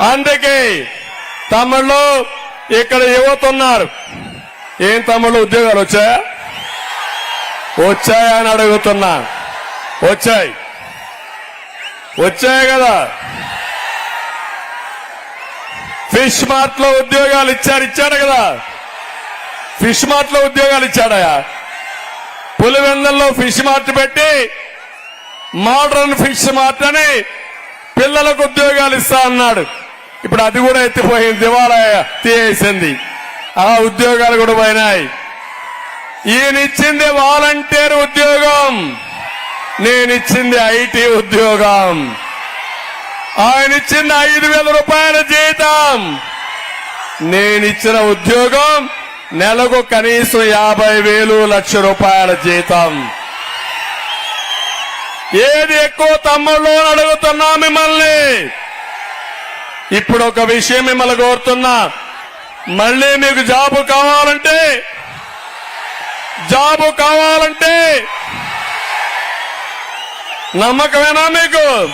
అందుకే తమిళ్ళు ఇక్కడ యువత ఉన్నారు. ఏం తమిళ్ళు ఉద్యోగాలు వచ్చాయా? వచ్చాయా అని అడుగుతున్నా. వచ్చాయి. వచ్చాయి కదా. ఫిష్ మార్ట్లో ఉద్యోగాలు ఇచ్చారు ఇచ్చాడు కదా. ఫిష్ మార్ట్లో ఉద్యోగాలు ఇచ్చాడయా పులివెందల్లో ఫిష్ మార్ట్ పెట్టి మోడర్న్ ఫిష్ మార్ట్ అని పిల్లలకు ఉద్యోగాలు ఇస్తా అన్నాడు. ఇప్పుడు అది కూడా ఎత్తిపోయింది దివాలయ తీసేసింది. ఆ ఉద్యోగాలు కూడా పోయినాయి. ఈయనిచ్చింది వాలంటీర్ ఉద్యోగం. నేనిచ్చింది ఐటీ ఉద్యోగం. ఆయన ఇచ్చింది ఐదు వేల రూపాయల జీతం. నేనిచ్చిన ఉద్యోగం నెలకు కనీసం యాభై వేలు లక్ష రూపాయల జీతం. ఏది ఎక్కువ తమ్ముళ్ళు అడుగుతున్నా మిమ్మల్ని. ఇప్పుడు ఒక విషయం మిమ్మల్ని కోరుతున్నా. మళ్ళీ మీకు జాబు కావాలంటే జాబు కావాలంటే నమ్మకమేనా మీకు?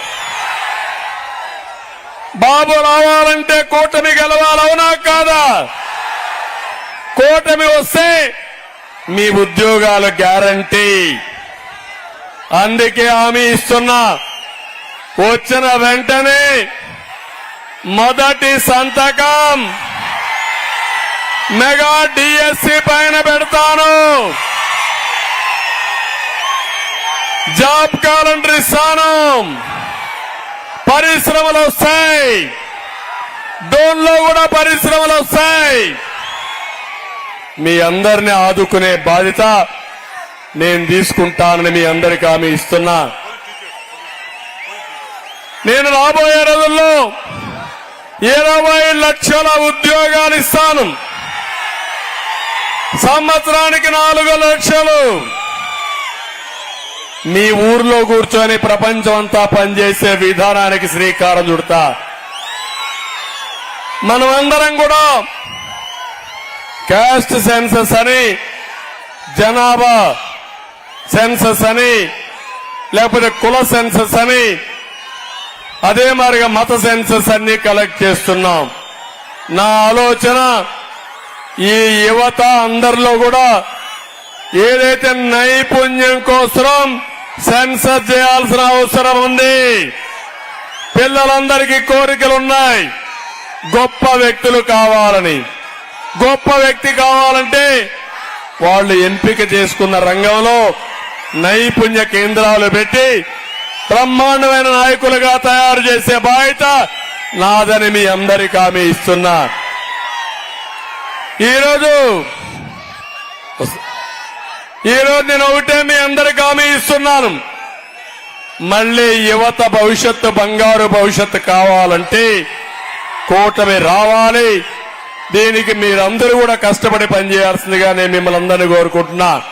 బాబు రావాలంటే కూటమి గెలవాలవునా కాదా? కూటమి వస్తే మీ ఉద్యోగాలు గ్యారంటీ. అందుకే హామీ ఇస్తున్నా. వచ్చిన వెంటనే మొదటి సంతకం. మెగా డిఎస్సి పైన పెడతాను. జాబ్ క్యాలెండర్ ఇస్తాను. పరిశ్రమలు వస్తాయి. డోన్లో కూడా పరిశ్రమలు వస్తాయి. మీ అందరిని ఆదుకునే బాధ్యత నేను తీసుకుంటానని మీ అందరికీ హామీ ఇస్తున్నా. నేను రాబోయే రోజుల్లో ఇరవై లక్షల ఉద్యోగాలు ఇస్తాను. సంవత్సరానికి నాలుగు లక్షలు. మీ ఊర్లో కూర్చొని ప్రపంచం అంతా పనిచేసే విధానానికి శ్రీకారం చుడతా. మనమందరం కూడా క్యాస్ట్ సెన్సస్ అని జనాభా సెన్సస్ అని లేకపోతే కుల సెన్సస్ అని అదే మరిగా మత సెన్సస్ అన్ని కలెక్ట్ చేస్తున్నాం. నా ఆలోచన ఈ యువత అందరిలో కూడా ఏదైతే నైపుణ్యం కోసం సెన్సస్ చేయాల్సిన అవసరం ఉంది. పిల్లలందరికీ కోరికలు ఉన్నాయి. గొప్ప వ్యక్తులు కావాలని. గొప్ప వ్యక్తి కావాలంటే వాళ్ళు ఎంపిక చేసుకున్న రంగంలో నైపుణ్య కేంద్రాలు పెట్టి బ్రహ్మాండమైన నాయకులుగా తయారు చేసే బాధ్యత నాదని మీ అందరికీ ఆమె ఇస్తున్నా. ఈరోజు ఈరోజు నేను ఒకటే మీ అందరికి హామీ ఇస్తున్నాను. మళ్ళీ యువత భవిష్యత్తు బంగారు భవిష్యత్తు కావాలంటే కూటమి రావాలి. దీనికి మీరందరూ కూడా కష్టపడి పనిచేయాల్సిందిగా నేను మిమ్మల్ని అందరినీ కోరుకుంటున్నా.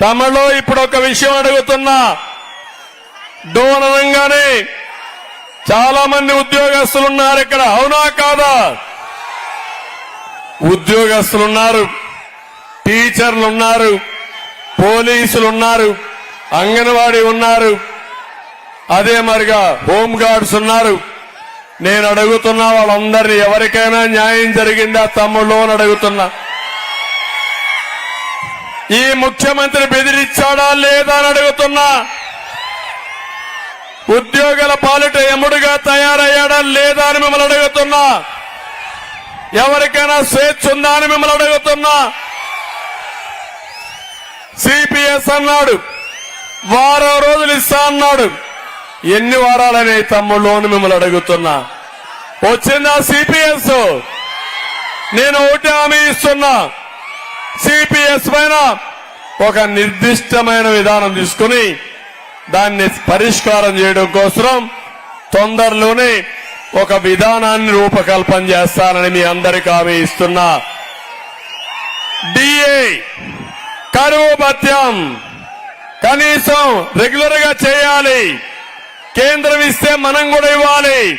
తమలో ఇప్పుడు ఒక విషయం అడుగుతున్నా. డో అనగానే చాలా మంది ఉద్యోగస్తులు ఉన్నారు ఇక్కడ. అవునా కాదా? ఉద్యోగస్తులు ఉన్నారు టీచర్లు ఉన్నారు పోలీసులు ఉన్నారు అంగన్వాడీ ఉన్నారు. అదే మరిగా హోమ్ గార్డ్స్ ఉన్నారు. నేను అడుగుతున్నా వాళ్ళందరినీ ఎవరికైనా న్యాయం జరిగిందా? తమ్ముళ్ళు అని అడుగుతున్నా. ఈ ముఖ్యమంత్రి బెదిరిచ్చాడా లేదా అని అడుగుతున్నా. ఉద్యోగాల పాలిట ఎముడుగా తయారయ్యాడా లేదా అని మిమ్మల్ని అడుగుతున్నా. ఎవరికైనా స్వేచ్ఛ ఉందా అని మిమ్మల్ని అడుగుతున్నా. సిపిఎస్ అన్నాడు. వారం రోజులు ఇస్తా అన్నాడు. ఎన్ని వారాలనే తమ్ముళ్ళు అని మిమ్మల్ని అడుగుతున్నా. వచ్చిందా సిపిఎస్? నేను ఒకటి హామీ ఇస్తున్నా. సిపిఎస్ పైన ఒక నిర్దిష్టమైన విధానం తీసుకుని దాన్ని పరిష్కారం చేయడం కోసం తొందరలోనే ఒక విధానాన్ని రూపకల్పన చేస్తానని మీ అందరికీ హామీ ఇస్తున్నా. డిఏ కరువు భత్యం కనీసం రెగ్యులర్గా చేయాలి. కేంద్రం ఇస్తే మనం కూడా ఇవ్వాలి.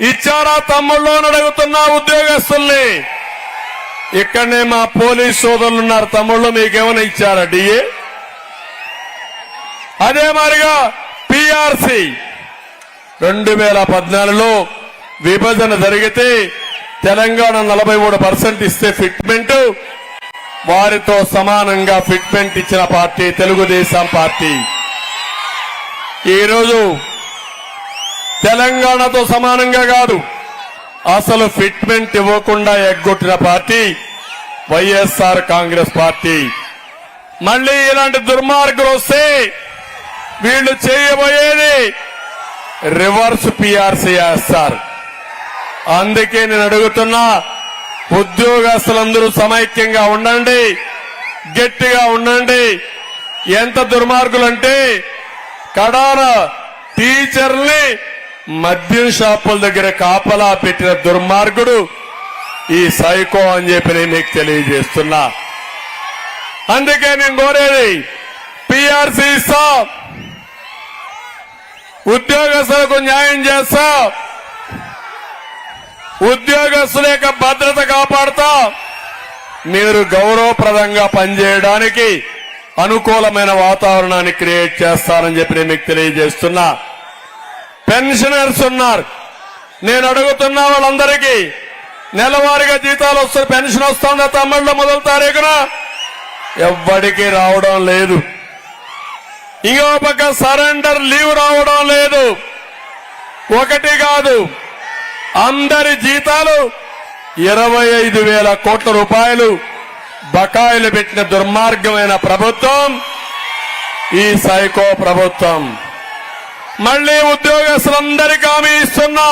ఇచ్చారా తమ్ముళ్ళు అని అడుగుతున్నా ఉద్యోగస్తుల్ని. ఇక్కడనే మా పోలీస్ సోదరులు ఉన్నారు తమ్ముళ్ళు మీకేమైనా ఇచ్చారా డిఏ? అదే మాదిరిగా పిఆర్సి రెండు వేల పద్నాలుగులో విభజన జరిగితే తెలంగాణ నలభై మూడు పర్సెంట్ ఇస్తే ఫిట్మెంట్ వారితో సమానంగా ఫిట్మెంట్ ఇచ్చిన పార్టీ తెలుగుదేశం పార్టీ. ఈరోజు తెలంగాణతో సమానంగా కాదు అసలు ఫిట్మెంట్ ఇవ్వకుండా ఎగ్గొట్టిన పార్టీ వైఎస్ఆర్ కాంగ్రెస్ పార్టీ. మళ్ళీ ఇలాంటి దుర్మార్గులు వస్తే వీళ్ళు చేయబోయేది రివర్స్ పిఆర్సీ చేస్తారు అందుకే నేను అడుగుతున్నా ఉద్యోగస్తులందరూ సమైక్యంగా ఉండండి గట్టిగా ఉండండి. ఎంత దుర్మార్గులంటే కడాన టీచర్ని మద్యం షాపుల దగ్గర కాపలా పెట్టిన దుర్మార్గుడు ఈ సైకో అని చెప్పి నేను మీకు తెలియజేస్తున్నా. అందుకే నేను కోరేది పిఆర్సీ ఇస్తా ఉద్యోగస్తులకు న్యాయం చేస్తా. ఉద్యోగస్తుల యొక్క భద్రత కాపాడుతాం. మీరు గౌరవప్రదంగా పనిచేయడానికి అనుకూలమైన వాతావరణాన్ని క్రియేట్ చేస్తానని చెప్పి నేను మీకు తెలియజేస్తున్నా. పెన్షనర్స్ ఉన్నారు. నేను అడుగుతున్నా వాళ్ళందరికీ నెలవారీగా జీతాలు వస్తున్న పెన్షన్ వస్తుందా తమిళలో మొదలు తారీఖున? ఎవ్వడికి రావడం లేదు. ఇంకో పక్క సరెండర్ లీవ్ రావడం లేదు. ఒకటి కాదు. అందరి జీతాలు ఇరవై ఐదు వేల కోట్ల రూపాయలు బకాయిలు పెట్టిన దుర్మార్గమైన ప్రభుత్వం ఈ సైకో ప్రభుత్వం. మళ్ళీ ఉద్యోగస్తులందరికీ హామీ ఇస్తున్నా.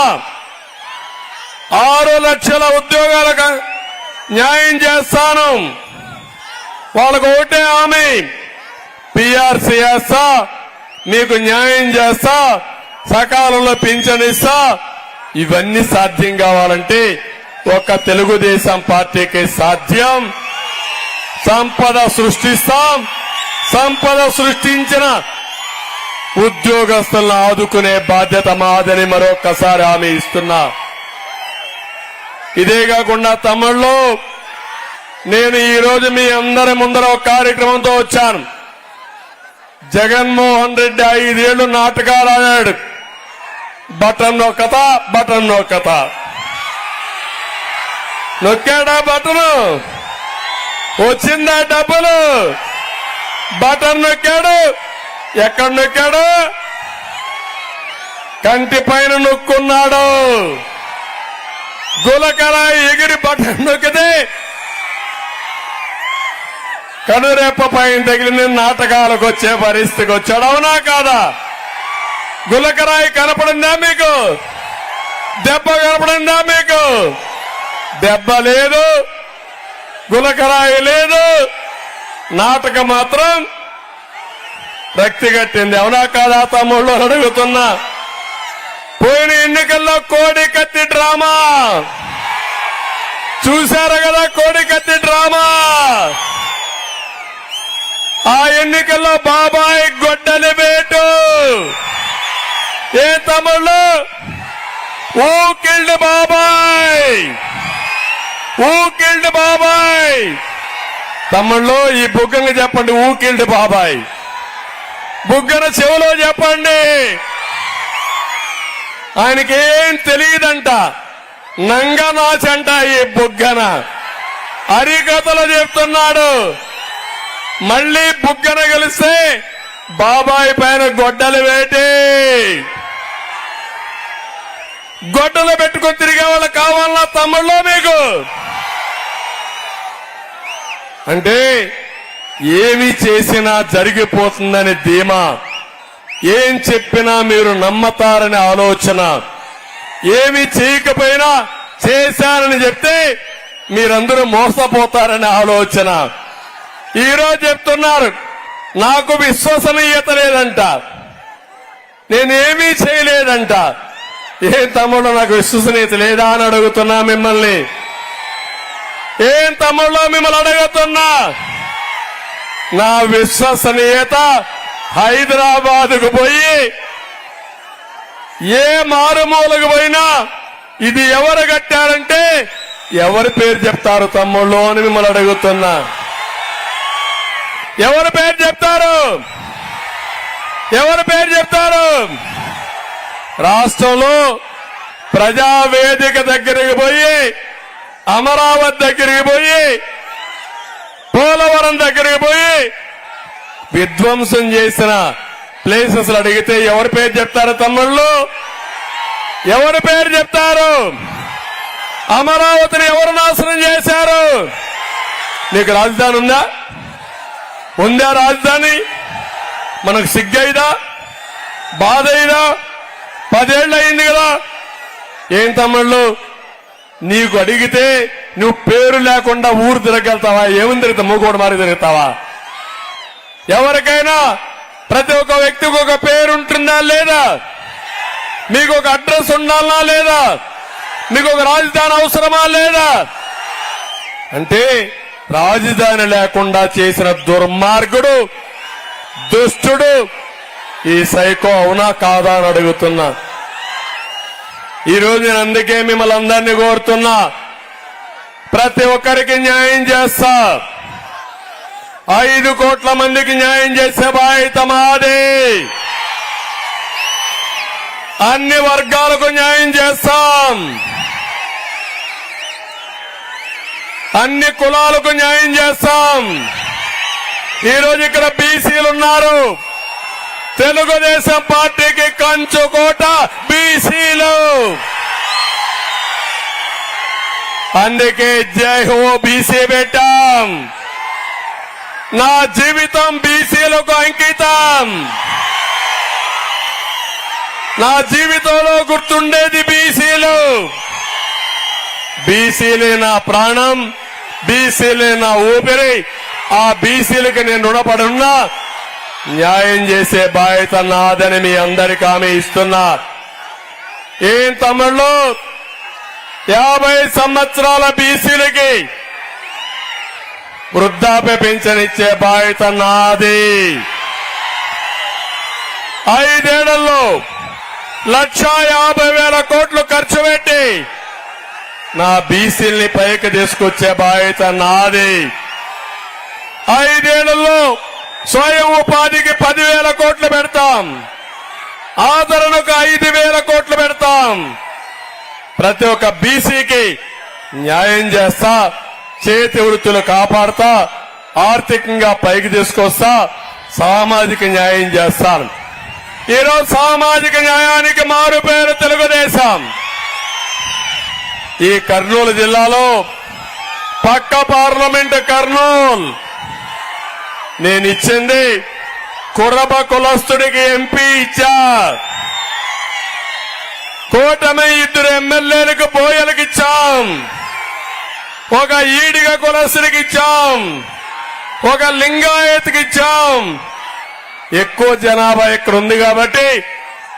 ఆరు లక్షల ఉద్యోగాలకు న్యాయం చేస్తాను. వాళ్ళకు ఒకటే హామీ. పిఆర్సీ వేస్తా మీకు న్యాయం చేస్తా సకాలంలో పింఛన్ ఇస్తా. ఇవన్నీ సాధ్యం కావాలంటే ఒక తెలుగుదేశం పార్టీకి సాధ్యం. సంపద సృష్టిస్తాం. సంపద సృష్టించిన ఉద్యోగస్తులను ఆదుకునే బాధ్యత మాదని మరొకసారి హామీ ఇస్తున్నా. ఇదే కాకుండా తమిళ్ళో నేను ఈరోజు మీ అందరి ముందర ఒక కార్యక్రమంతో వచ్చాను. జగన్మోహన్ రెడ్డి ఐదేళ్ళు నాటకాలు ఆడాడు. బటన్ నొక్కత బటన్ నొక్కత నొక్కాడా బటను? వచ్చిందా డబ్బులు? బటన్ నొక్కాడు. ఎక్కడ నొక్కాడు? కంటి పైన నొక్కున్నాడు. గులకర ఎగిరి బటన్ నొక్కితే కనురెప్ప పైన తగిలిన నాటకాలకు వచ్చే పరిస్థితికి వచ్చాడు. అవునా కాదా? గులకరాయి కనపడిందా మీకు? దెబ్బ కనపడిందా మీకు? దెబ్బ లేదు. గులకరాయి లేదు. నాటకం మాత్రం రక్తి కట్టింది. అవునా కాదా తమ్ముళ్ళు? అడుగుతున్నా. పోయిన ఎన్నికల్లో కోడి కత్తి డ్రామా. చూశారు కదా కోడి కత్తి డ్రామా. ఆ ఎన్నికల్లో బాబాయ్ గొడ్డలి వేటు. ఏ తమ్ముళ్ళు ఊ కిల్డ్ బాబాయ్. ఊ కిల్డ్ బాబాయ్. తమ్ముళ్ళు ఈ బుగ్గను చెప్పండి ఊ కిల్డ్ బాబాయ్. బుగ్గన చెవులో చెప్పండి. ఆయనకేం తెలియదంట. నంగనాచంట ఈ బుగ్గన. హరికథలు చెప్తున్నాడు. మళ్ళీ బుగ్గన కలిస్తే బాబాయ్ పైన గొడ్డలు వేటి. గొడ్డలు పెట్టుకొని తిరిగే వాళ్ళు కావాలన్నా తమ్ముళ్ళో మీకు. అంటే ఏమి చేసినా జరిగిపోతుందని ధీమా. ఏం చెప్పినా మీరు నమ్మతారని ఆలోచన. ఏమి చేయకపోయినా చేశారని చెప్తే మీరందరూ మోసపోతారని ఆలోచన. ఈరోజు చెప్తున్నారు నాకు విశ్వసనీయత లేదంట. నేనేమీ చేయలేదంట. ఏం తమ్ముడు నాకు విశ్వసనీయత లేదా అని అడుగుతున్నా మిమ్మల్ని. ఏం తమ్ముళ్ళు మిమ్మల్ని అడుగుతున్నా. నా విశ్వసనీయత హైదరాబాద్కు పోయి ఏ మారుమూలకు పోయినా ఇది ఎవరు కట్టారంటే ఎవరి పేరు చెప్తారు తమ్ముళ్ళు అని మిమ్మల్ని అడుగుతున్నా. ఎవరి పేరు చెప్తారు? ఎవరి పేరు చెప్తారు? రాష్ట్రంలో ప్రజావేదిక దగ్గరికి పోయి అమరావతి దగ్గరికి పోయి పోలవరం దగ్గరికి పోయి విధ్వంసం చేసిన ప్లేసెస్ అడిగితే ఎవరి పేరు చెప్తారు తమ్ముళ్ళు? ఎవరి పేరు చెప్తారు? అమరావతిని ఎవరు నాశనం చేశారు? నీకు రాజధాని ఉందా? ఉందా రాజధాని? మనకు సిగ్గైదా? బాధ అయినా పదేళ్ళు అయింది కదా. ఏం తమ్ముళ్ళు? నీకు అడిగితే నువ్వు పేరు లేకుండా ఊరు తిరగలుగుతావా ఏమి తిరుగుతావు? మూకోడు మారి తిరుగుతావా? ఎవరికైనా ప్రతి ఒక్క వ్యక్తికి ఒక పేరు ఉంటుందా లేదా? మీకు ఒక అడ్రస్ ఉండాలా లేదా? మీకు ఒక రాజధాని అవసరమా లేదా? అంటే రాజధాని లేకుండా చేసిన దుర్మార్గుడు దుష్టుడు ఈ సైకో అవునా కాదా అని అడుగుతున్నా. ఈరోజు నేను అందుకే మిమ్మల్ని అందరినీ కోరుతున్నా. ప్రతి ఒక్కరికి న్యాయం చేస్తా. ఐదు కోట్ల మందికి న్యాయం చేసే బాధ్యత మాదే. అన్ని వర్గాలకు న్యాయం చేస్తాం. అన్ని కులాలకు న్యాయం చేస్తాం. ఈరోజు ఇక్కడ బీసీలు ఉన్నారు. తెలుగుదేశం పార్టీకి కంచుకోట బీసీలు. అందుకే జై హో బీసీ పెట్టాం నా జీవితం బీసీలకు అంకితం. నా జీవితంలో గుర్తుండేది బీసీలు. బీసీలే నా ప్రాణం బీసీలే నా ఊపిరి. ఆ బీసీలకి నేను రుణపడున్నా. న్యాయం చేసే బాధ్యత నాదని మీ అందరికి ఆమె ఇస్తున్నా. ఏం తమ్ముళ్ళు? యాభై సంవత్సరాల బీసీలకి వృద్ధాప్య పెన్షన్ ఇచ్చే బాధ్యత నాది. ఐదేళ్ళలో లక్ష యాభై వేల కోట్లు ఖర్చు పెట్టి నా బీసీల్ని పైకి తీసుకొచ్చే బాధ్యత నాది. ఐదేళ్ళలో స్వయం ఉపాధికి పదివేల కోట్లు పెడతాం. ఆదరణకు ఐదు వేల కోట్లు పెడతాం. ప్రతి ఒక్క బీసీకి న్యాయం చేస్తా చేతి వృత్తులు కాపాడుతా ఆర్థికంగా పైకి తీసుకొస్తా సామాజిక న్యాయం చేస్తాను. ఈరోజు సామాజిక న్యాయానికి మారు పేరు తెలుగుదేశం. ఈ కర్నూలు జిల్లాలో పక్క పార్లమెంట్ కర్నూలు. నేను ఇచ్చింది కుర్రబ కులస్తుడికి ఎంపీ ఇచ్చా. కూటమి ఇద్దరు ఎమ్మెల్యేలకు బోయలకు ఇచ్చాం. ఒక ఈడిగ కులస్తుడికి ఇచ్చాం. ఒక లింగాయత్కి ఇచ్చాం. ఎక్కువ జనాభా ఇక్కడ ఉంది కాబట్టి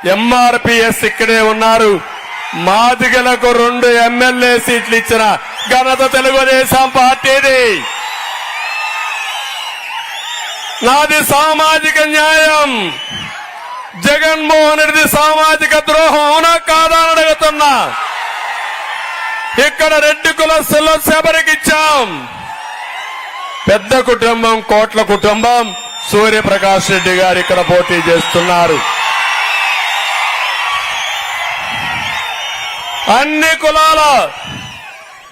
ఎంఆర్పిఎస్ ఇక్కడే ఉన్నారు. మాదిగలకు రెండు ఎమ్మెల్యే సీట్లు ఇచ్చిన ఘనత తెలుగుదేశం పార్టీది. నాది సామాజిక న్యాయం. జగన్మోహన్ రెడ్డి సామాజిక ద్రోహం అవునా కాదా అని అడుగుతున్నా. ఇక్కడ రెడ్డి కులస్తుల్లో శబరికిచ్చాం పెద్ద కుటుంబం కోట్ల కుటుంబం సూర్యప్రకాష్ రెడ్డి గారు ఇక్కడ పోటీ చేస్తున్నారు. అన్ని కులాల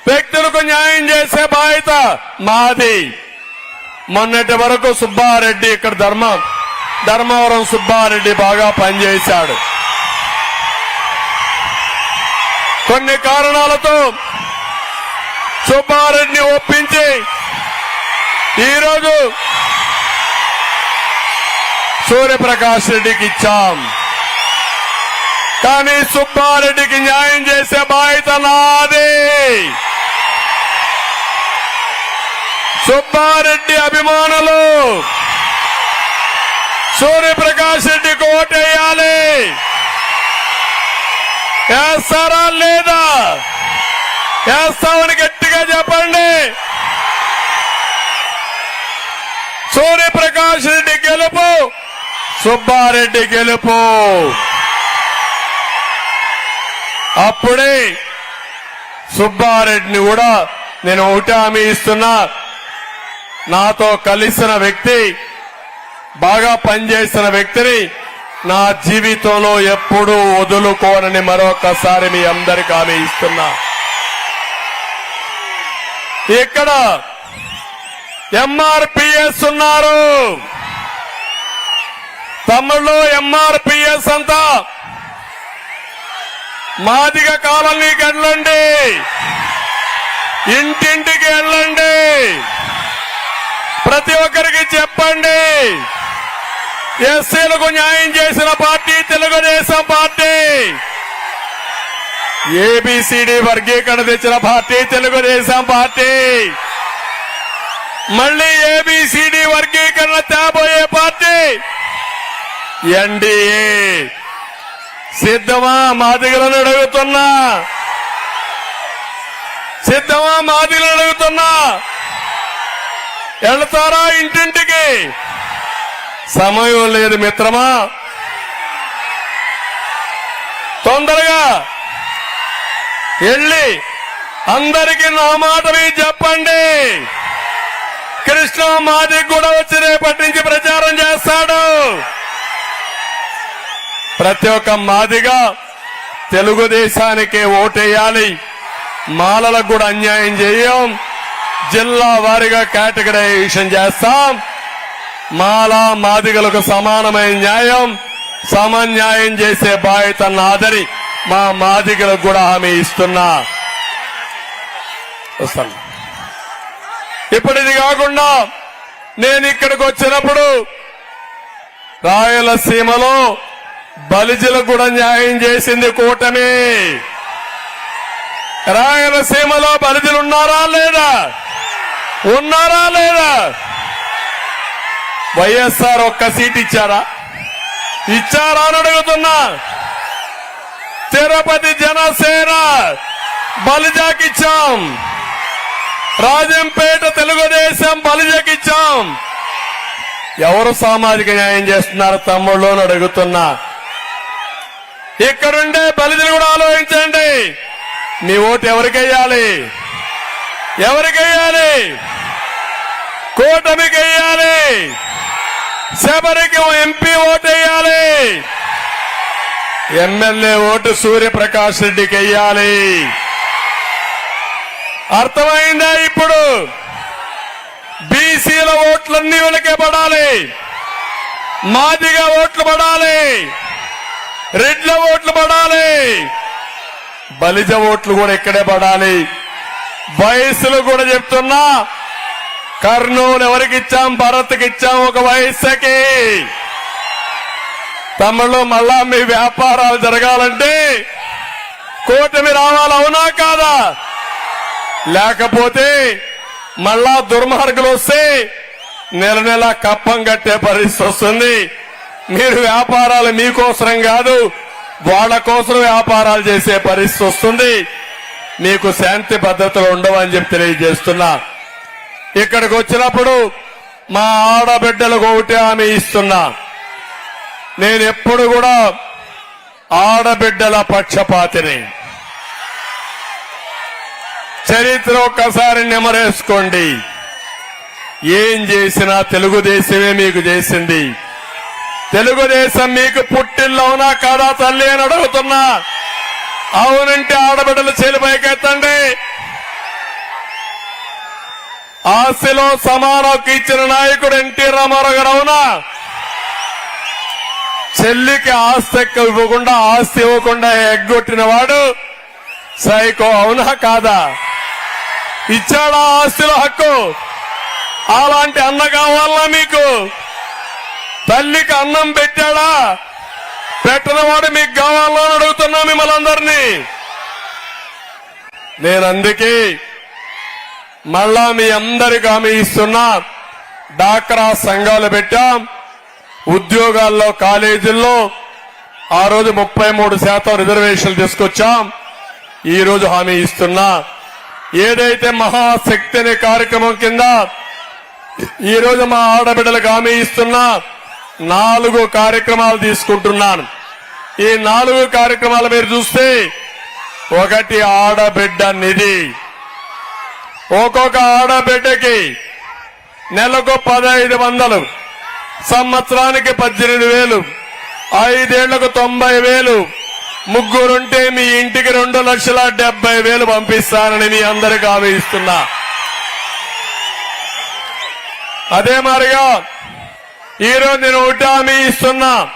వ్యక్తులకు న్యాయం చేసే బాధ్యత మాది. మొన్నటి వరకు సుబ్బారెడ్డి ఇక్కడ ధర్మ ధర్మవరం సుబ్బారెడ్డి బాగా పనిచేశాడు. కొన్ని కారణాలతో సుబ్బారెడ్డిని ఒప్పించి ఈరోజు సూర్యప్రకాష్ రెడ్డికి ఇచ్చాం. కానీ సుబ్బారెడ్డికి న్యాయం చేసే బాధ్యత నాది. సుబ్బారెడ్డి అభిమానులు సూర్యప్రకాష్ రెడ్డికి ఓటేయాలి. వేస్తారా లేదా? వేస్తామని గట్టిగా చెప్పండి. సూర్యప్రకాష్ రెడ్డి గెలుపు సుబ్బారెడ్డి గెలుపు. అప్పుడే సుబ్బారెడ్డిని కూడా నేను ఒకటి హామీ ఇస్తున్నా. నాతో కలిసిన వ్యక్తి బాగా పనిచేసిన వ్యక్తిని నా జీవితంలో ఎప్పుడూ వదులుకోనని మరొకసారి మీ అందరికి హామీ ఇస్తున్నా. ఇక్కడ ఎంఆర్పిఎస్ ఉన్నారు. తమ్ముళ్ళు ఎంఆర్పిఎస్ అంతా మాదిగ కాలనీకి వెళ్ళండి ఇంటింటికి వెళ్ళండి. ప్రతి ఒక్కరికి చెప్పండి. ఎస్సీలకు న్యాయం చేసిన party Telugu Desam party. A B C D వర్గీకరణ తెచ్చిన పార్టీ తెలుగుదేశం పార్టీ. మళ్ళీ ఏబిసిడి వర్గీకరణ తేబోయే పార్టీ. ఎన్డీఏ సిద్ధమా మాదిగలను అడుగుతున్నా. సిద్ధమా మాదిగలను అడుగుతున్నా. వెళ్తారా ఇంటింటికి? సమయం లేదు మిత్రమా. తొందరగా వెళ్ళి అందరికీ నా మాటవి చెప్పండి. కృష్ణ మాది కూడా వచ్చి రేపటి నుంచి ప్రచారం చేస్తాడు. ప్రతి ఒక్క మాదిగా తెలుగుదేశానికే ఓటేయాలి. మాలలకు కూడా అన్యాయం చేయం. జిల్లా వారీగా కేటగరైజేషన్ చేస్తాం. మాల మాదిగలకు సమానమైన న్యాయం సమన్యాయం చేసే బాధ్యత నాదని మా మాదిగలకు కూడా హామీ ఇస్తున్నా. వస్తాను. ఇప్పుడు ఇది కాకుండా నేను ఇక్కడికి వచ్చినప్పుడు రాయలసీమలో బలిజలకు కూడా న్యాయం చేసింది కూటమి. రాయలసీమలో బలిజలు ఉన్నారా లేదా? ఉన్నారా లేదా? వైఎస్ఆర్ ఒక్క సీట్ ఇచ్చారా? ఇచ్చారా అని అడుగుతున్నా. తిరుపతి జనసేన బలిజాకిచ్చాం. రాజంపేట తెలుగుదేశం బలిజాకిచ్చాం. ఎవరు సామాజిక న్యాయం చేస్తున్నారు తమ్ముళ్ళు అని అడుగుతున్నా. ఇక్కడుండే బలిజలు కూడా ఆలోచించండి. మీ ఓటు ఎవరికెయ్యాలి ఎవరికెయ్యాలి కూటమికి వెయ్యాలి శబరికి ఎంపీ ఓటు వేయాలి. ఎమ్మెల్యే ఓటు సూర్యప్రకాష్ రెడ్డికి వేయాలి. అర్థమైందా ఇప్పుడు? బీసీల ఓట్లన్నీ వెనకే పడాలి. మాదిగా ఓట్లు పడాలి. రెడ్ల ఓట్లు పడాలి. బలిజ ఓట్లు కూడా ఇక్కడే పడాలి. వయస్సులు కూడా చెప్తున్నా కర్నూలు ఎవరికి ఇచ్చాం? భరత్కి ఇచ్చాం ఒక వయస్సుకి. తమిళలో మళ్ళా మీ వ్యాపారాలు జరగాలంటే కూటమి రావాలి? అవునా కాదా? లేకపోతే మళ్ళా దుర్మార్గులు వస్తే నెల నెల కప్పం కట్టే పరిస్థితి వస్తుంది. మీరు వ్యాపారాలు మీకోసరం కాదు వాళ్ళ కోసం వ్యాపారాలు చేసే పరిస్థితి వస్తుంది. మీకు శాంతి భద్రతలు ఉండవని చెప్పి తెలియజేస్తున్నా. ఇక్కడికి వచ్చినప్పుడు మా ఆడబిడ్డలకు ఒకటి ఆమె ఇస్తున్నా. నేను ఎప్పుడు కూడా ఆడబిడ్డల పక్షపాతిని. చరిత్ర ఒక్కసారి నెమరేసుకోండి. ఏం చేసినా తెలుగుదేశమే మీకు చేసింది. తెలుగుదేశం మీకు పుట్టిల్లు అవునా కాదా తల్లి అని అడుగుతున్నా. అవునంటే ఆడబిడ్డలు చేలు పైకెత్తండి. ఆస్తిలో సమానకు ఇచ్చిన నాయకుడు ఎన్టీ రామారావు గారు అవునా? చెల్లికి ఆస్తి ఎక్కువ ఇవ్వకుండా ఆస్తి ఇవ్వకుండా ఎగ్గొట్టిన వాడు సైకో అవునా కాదా? ఇచ్చాడా ఆస్తిలో హక్కు? అలాంటి అన్న కావాలా మీకు? తల్లికి అన్నం పెట్టాడా? పెట్టిన వాడు మీకు కావాలని అడుగుతున్నా మిమ్మల్ని అందరినీ. నేను అందుకే మళ్ళా మీ అందరికి హామీ ఇస్తున్నా. డాక్రా సంఘాలు పెట్టాం. ఉద్యోగాల్లో కాలేజీల్లో ఆ రోజు ముప్పై మూడు శాతం రిజర్వేషన్లు తీసుకొచ్చాం. ఈ రోజు హామీ ఇస్తున్నా. ఏదైతే మహాశక్తి అనే కార్యక్రమం కింద ఈ రోజు మా ఆడబిడ్డలకు హామీ ఇస్తున్నా. నాలుగు కార్యక్రమాలు తీసుకుంటున్నాను. ఈ నాలుగు కార్యక్రమాలు మీరు చూస్తే ఒకటి ఆడబిడ్డ నిధి ఒక్కొక్క ఆడబిడ్డకి నెలకు పదహైదు వందలు సంవత్సరానికి పద్దెనిమిది వేలు ఐదేళ్ళకు తొంభై వేలు ముగ్గురుంటే మీ ఇంటికి రెండు లక్షల డెబ్బై వేలు పంపిస్తానని మీ అందరికి హామీ ఇస్తున్నా అదే మారిగా ఈరోజు నేను ఒకటి హామీ ఇస్తున్నా.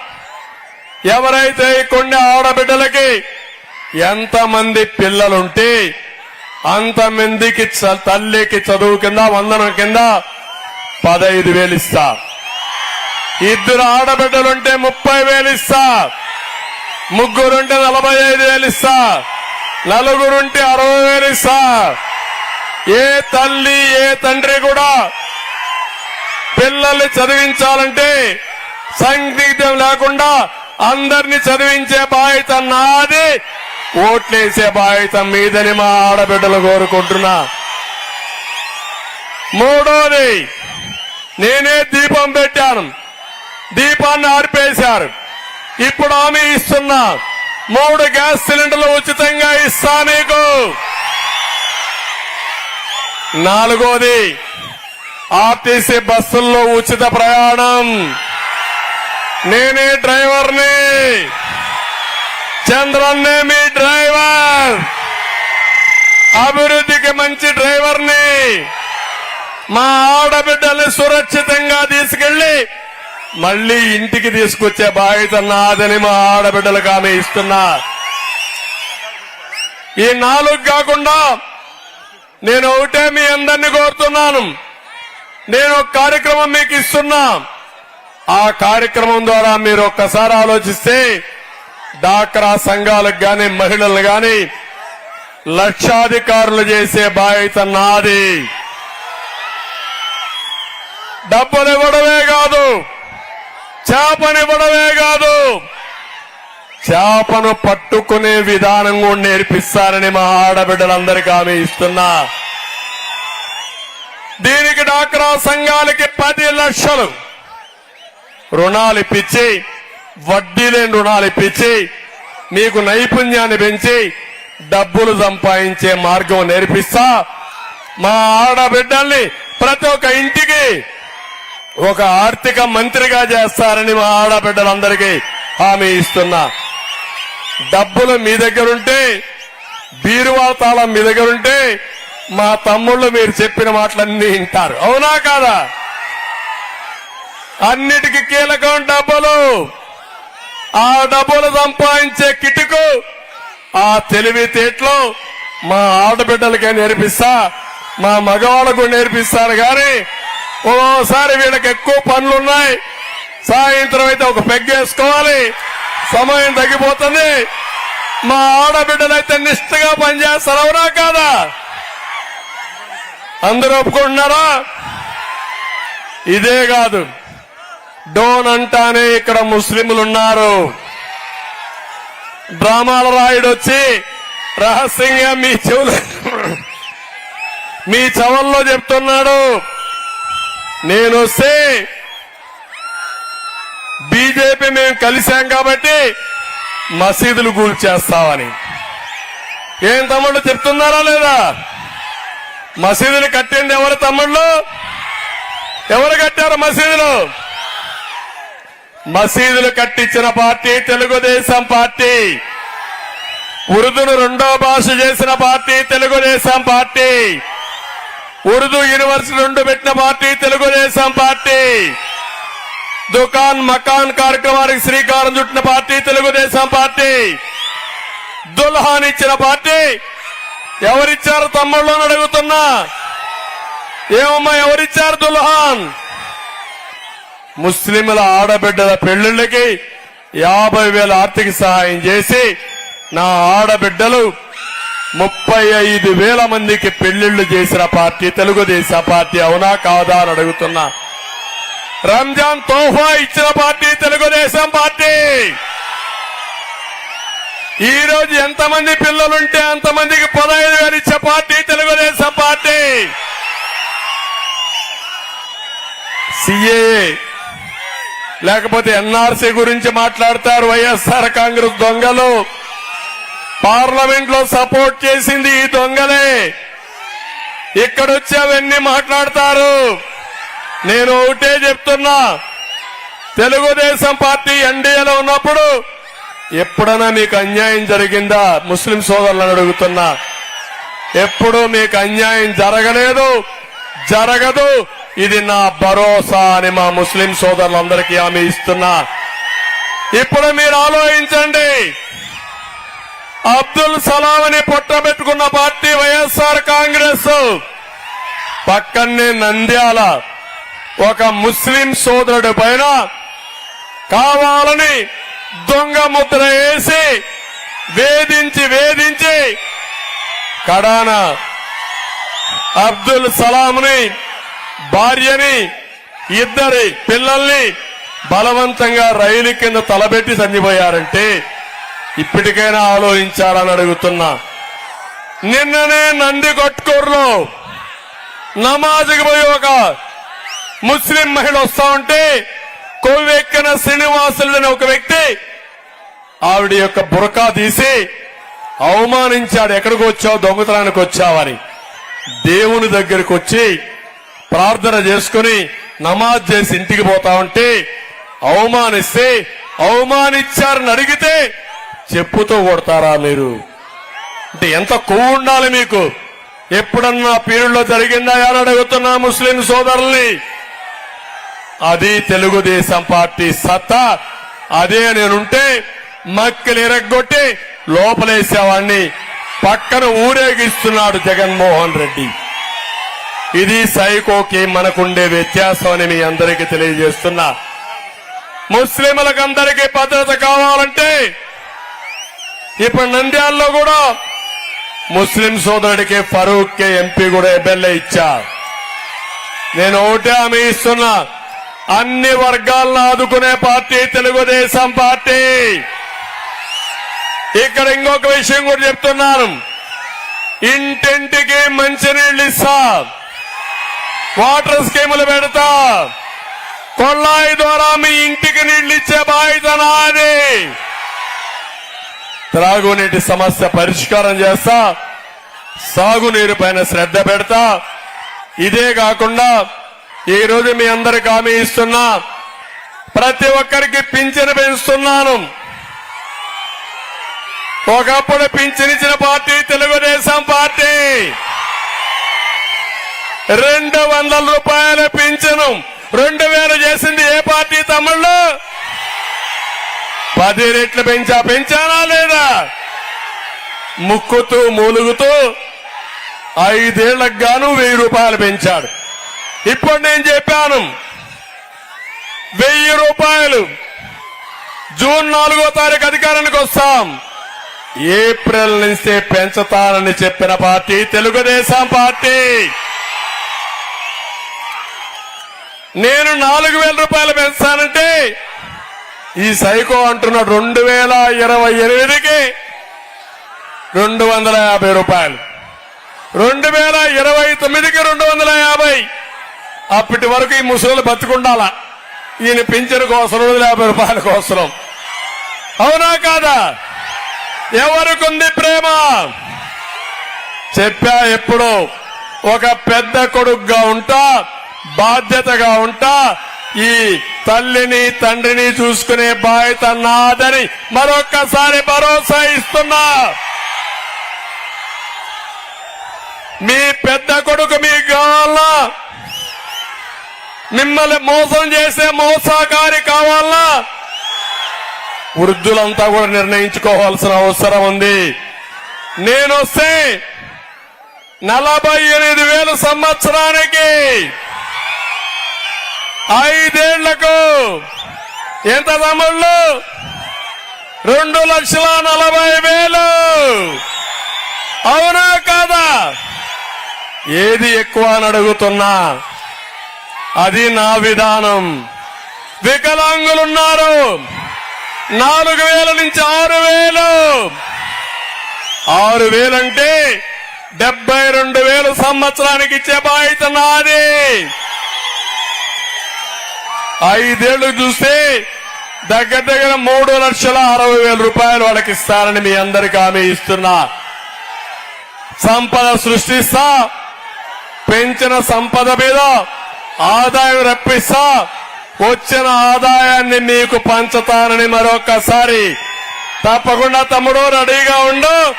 ఎవరైతే కొన్ని ఆడబిడ్డలకి ఎంతమంది పిల్లలుంటే అంతమందికి చ- తల్లికి చదువు కింద వందనం కింద పదహైదు వేలు ఇస్తా. ఇద్దరు ఆడబిడ్డలుంటే ముప్పై వేలు ఇస్తా. ముగ్గురుంటే నలభై ఐదు వేలు ఇస్తా. నలుగురుంటే అరవై వేలు ఇస్తా. ఏ తల్లి ఏ తండ్రి కూడా పిల్లల్ని చదివించాలంటే సందిగ్ధం లేకుండా అందరిని చదివించే బాధ్యత నాది. ఓట్లేసే బాధ్యత మీదని మా ఆడబిడ్డలు కోరుకుంటున్నా. మూడోది నేనే దీపం పెట్టాను. దీపాన్ని ఆర్పేశారు. ఇప్పుడు హామీ ఇస్తున్నా. మూడు గ్యాస్ సిలిండర్లు ఉచితంగా ఇస్తా మీకు నాలుగోది ఆర్టీసీ బస్సుల్లో ఉచిత ప్రయాణం. నేనే డ్రైవర్ని. చంద్రన్నే మీ డ్రైవర్. అభివృద్ధికి మంచి డ్రైవర్ని. మా ఆడబిడ్డల్ని సురక్షితంగా తీసుకెళ్ళి మళ్ళీ ఇంటికి తీసుకొచ్చే బాధ్యత నాదని మా ఆడబిడ్డలకు ఆమె ఇస్తున్నా. ఈ నాలుగు కాకుండా నేను ఒకటే మీ అందరినీ కోరుతున్నాను. నేను ఒక కార్యక్రమం మీకు ఇస్తున్నా. ఆ కార్యక్రమం ద్వారా మీరు ఒక్కసారి ఆలోచిస్తే డాక్రా సంఘాలకు గాని మహిళలు గాని లక్షాధికారులు చేసే బాధ్యత నాది. డబ్బులు ఇవ్వడమే కాదు చేపనివ్వడమే కాదు చేపను పట్టుకునే విధానం కూడా నేర్పిస్తారని మా ఆడబిడ్డలందరికీ ఆమె ఇస్తున్నా. దీనికి డాక్రా సంఘాలకి పది లక్షలు. రుణాలు ఇప్పించి వడ్డీ లేని రుణాలు ఇప్పించి మీకు నైపుణ్యాన్ని పెంచి డబ్బులు సంపాదించే మార్గం నేర్పిస్తా. మా ఆడబిడ్డల్ని ప్రతి ఒక్క ఇంటికి ఒక ఆర్థిక మంత్రిగా చేస్తారని మా ఆడబిడ్డలందరికీ హామీ ఇస్తున్నా. డబ్బులు మీ దగ్గరుంటే బీరువా తాళం మీ దగ్గరుంటే మా తమ్ముళ్ళు మీరు చెప్పిన మాటలన్నీ వింటారు. అవునా కాదా? అన్నిటికీ కీలకం డబ్బులు. ఆ డబ్బులు సంపాదించే కిటుకు ఆ తెలివితేటలు మా ఆడబిడ్డలకే నేర్పిస్తా మా మగవాళ్ళకు నేర్పిస్తారు కానీ ఓసారి వీళ్ళకి ఎక్కువ పనులున్నాయి. సాయంత్రం అయితే ఒక పెగ్గేసుకోవాలి సమయం తగ్గిపోతుంది. మా ఆడబిడ్డలైతే నిష్ఠగా పనిచేస్తారు అవునా కాదా? అందరూ ఒప్పుకుంటున్నారా? ఇదే కాదు. డోన్ అంటానే ఇక్కడ ముస్లింలు ఉన్నారు డ్రామాల రాయుడు వచ్చి రహస్యంగా మీ చెవులు మీ చవల్లో చెప్తున్నాడు. నేను వస్తే బీజేపీ మేము కలిశాం కాబట్టి మసీదులు కూల్చేస్తామని ఏం తమ్ముడు చెప్తున్నారా లేదా? మసీదులు కట్టింది ఎవరు తమ్ముళ్ళు? ఎవరు కట్టారు మసీదులు? మసీదులు కట్టించిన పార్టీ తెలుగుదేశం పార్టీ. ఉర్దూను రెండో భాష చేసిన party Telugu Desam party. Urdu university రెండు పెట్టిన పార్టీ తెలుగుదేశం పార్టీ. దుకాన్ మకాన్ కార్యక్రమానికి శ్రీకారం చుట్టిన పార్టీ తెలుగుదేశం పార్టీ. దుల్హాన్ ఇచ్చిన పార్టీ ఎవరిచ్చారు తమ్ముళ్ళు అని అడుగుతున్నా? ఏమమ్మా ఎవరిచ్చారు దుల్హాన్? ముస్లింల ఆడబిడ్డల పెళ్ళిళ్ళకి యాభై వేల ఆర్థిక సహాయం చేసి నా ఆడబిడ్డలు ముప్పై ఐదు వేల మందికి పెళ్ళిళ్ళు చేసిన పార్టీ తెలుగుదేశం పార్టీ అవునా కాదా అని అడుగుతున్నా. రంజాన్ తోఫా ఇచ్చిన పార్టీ తెలుగుదేశం పార్టీ! ఈ రోజు ఎంతమంది పిల్లలుంటే అంతమందికి పదహైదు వేలు ఇచ్చే పార్టీ తెలుగుదేశం పార్టీ. సిఏఏ లేకపోతే ఎన్ఆర్సీ గురించి మాట్లాడతారు వైఎస్ఆర్ కాంగ్రెస్ దొంగలు. పార్లమెంట్లో సపోర్ట్ చేసింది ఈ దొంగలే. ఇక్కడొచ్చి అవన్నీ మాట్లాడతారు? నేను ఒకటే చెప్తున్నా. తెలుగుదేశం పార్టీ ఎన్డీఏలో ఉన్నప్పుడు ఎప్పుడైనా మీకు అన్యాయం జరిగిందా? ముస్లిం సోదరులను అడుగుతున్నా. ఎప్పుడు మీకు అన్యాయం జరగలేదు జరగదు. ఇది నా భరోసా అని మా ముస్లిం సోదరులందరికీ హామీ ఇస్తున్నా. ఇప్పుడు మీరు ఆలోచించండి. అబ్దుల్ సలాం అని పుట్టబెట్టుకున్న పార్టీ వైఎస్ఆర్ కాంగ్రెస్. పక్కనే నంద్యాల. ఒక ముస్లిం సోదరుడి పైన కావాలని దొంగ ముద్ర వేసి వేధించి వేధించి కడాన అబ్దుల్ సలాంని భార్యని ఇద్దరి పిల్లల్ని బలవంతంగా రైలు కింద తలబెట్టి చనిపోయారంటే ఇప్పటికైనా ఆలోచించాలని అడుగుతున్నా. నిన్ననే నంది కొట్కూరులో నమాజ్కి పోయి ఒక ముస్లిం మహిళ వస్తా ఉంటే కొవ్వెక్కన శ్రీనివాసులు అనే ఒక వ్యక్తి ఆవిడ యొక్క బురకా తీసి అవమానించాడు. ఎక్కడికి వచ్చావు? దొంగతనానికి వచ్చావని దేవుని దగ్గరకు వచ్చి ప్రార్థన చేసుకుని నమాజ్ చేసి ఇంటికి పోతా ఉంటే అవమానిస్తే అవమానించారని అడిగితే చెప్పుతో కొడతారా మీరు? అంటే ఎంత కొవ్వు ఉండాలి మీకు? ఎప్పుడన్నా పీరుల్లో జరిగిందా? అని అడుగుతున్నా ముస్లిం సోదరుల్ని? అది తెలుగుదేశం పార్టీ సత్తా. అదే నేనుంటే మక్కలు ఎరగొట్టి లోపలేసేవాణ్ణి. పక్కన ఊరేగిస్తున్నాడు జగన్మోహన్ రెడ్డి. ఇది సైకోకి మనకుండే వ్యత్యాసం అని మీ అందరికీ తెలియజేస్తున్నా. ముస్లింలకు అందరికీ భద్రత కావాలంటే ఇప్పుడు నంద్యాలలో కూడా ముస్లిం సోదరుడికి ఫరూక్ కే ఎంపీ కూడా ఎమ్మెల్యే ఇచ్చా నేను ఒకటే హామీ ఇస్తున్నా. అన్ని వర్గాలను ఆదుకునే పార్టీ తెలుగుదేశం పార్టీ. ఇక్కడ ఇంకొక విషయం కూడా చెప్తున్నాను. ఇంటింటికి మంచినీళ్ళు ఇస్తా. వాటర్ స్కీములు పెడతా. కొల్లాయి ద్వారా మీ ఇంటికి నీళ్ళు ఇచ్చే బాధ్యత నాది. త్రాగునీటి సమస్య పరిష్కారం చేస్తా. సాగునీరు పైన శ్రద్ధ పెడతా. ఇదే కాకుండా ఈ రోజు మీ అందరికి హామీ ఇస్తున్నా. ప్రతి ఒక్కరికి పింఛను పెంచుతున్నాను. ఒకప్పుడు పింఛనిచ్చిన పార్టీ తెలుగుదేశం పార్టీ. రెండు వందల రూపాయల పింఛను రెండు వేలు చేసింది ఏ పార్టీ తమ్ముళ్ళు? పది రెట్లు పెంచా పెంచానా లేదా? ముక్కుతూ మూలుగుతూ ఐదేళ్ళకు గాను వెయ్యి రూపాయలు పెంచాడు. ఇప్పుడు నేను చెప్పాను. వెయ్యి రూపాయలు. జూన్ నాలుగో తారీఖు అధికారానికి వస్తాం. ఏప్రిల్ నుంచే పెంచుతానని చెప్పిన పార్టీ తెలుగుదేశం పార్టీ. నేను నాలుగు వేల రూపాయలు పెంచానంటే ఈ సైకో అంటున్న రెండు వేల ఇరవై ఎనిమిదికి రెండు వందల యాభై రూపాయలు. రెండు వేల ఇరవై తొమ్మిదికి రెండు వందల యాభై. అప్పటి వరకు ఈ ముసలి బతుకుండాల? ఈయన పింఛను కోసం యాభై రూపాయల కోసం అవునా కాదా? ఎవరికుంది ప్రేమ? చెప్పా ఎప్పుడు. ఒక పెద్ద కొడుకుగా ఉంటా బాధ్యతగా ఉంటా ఈ తల్లిని తండ్రిని చూసుకునే బాధ్యత నాదని మరొక్కసారి భరోసా ఇస్తున్నా. మీ పెద్ద కొడుకు మీ కావాలా? మిమ్మల్ని మోసం చేసే మోసాకారి కావాలా? వృద్ధులంతా కూడా నిర్ణయించుకోవాల్సిన అవసరం ఉంది. నేనొస్తే నలభై ఎనిమిది వేల సంవత్సరానికి ఐదేళ్ళకు ఎంత తమ్ముళ్ళు? రెండు లక్షల నలభై వేలు. అవునా కాదా? ఏది ఎక్కువ అని అడుగుతున్నా? అది నా విధానం. వికలాంగులున్నారు. నాలుగు వేల నుంచి ఆరు వేలు. ఆరు వేలంటే డెబ్బై రెండు వేలు సంవత్సరానికి ఇచ్చే బాధ్యత నాది. ఐదేళ్ళు చూస్తే దగ్గర దగ్గర మూడు లక్షల అరవై వేల రూపాయలు వాళ్ళకి ఇస్తారని మీ అందరికి హామీ ఇస్తున్నా. సంపద సృష్టిస్తా. పెంచిన సంపద మీద ఆదాయం రప్పిస్తా. వచ్చిన ఆదాయాన్ని మీకు పంచుతానని మరొకసారి తప్పకుండా తమ్ముడు రెడీగా ఉండు.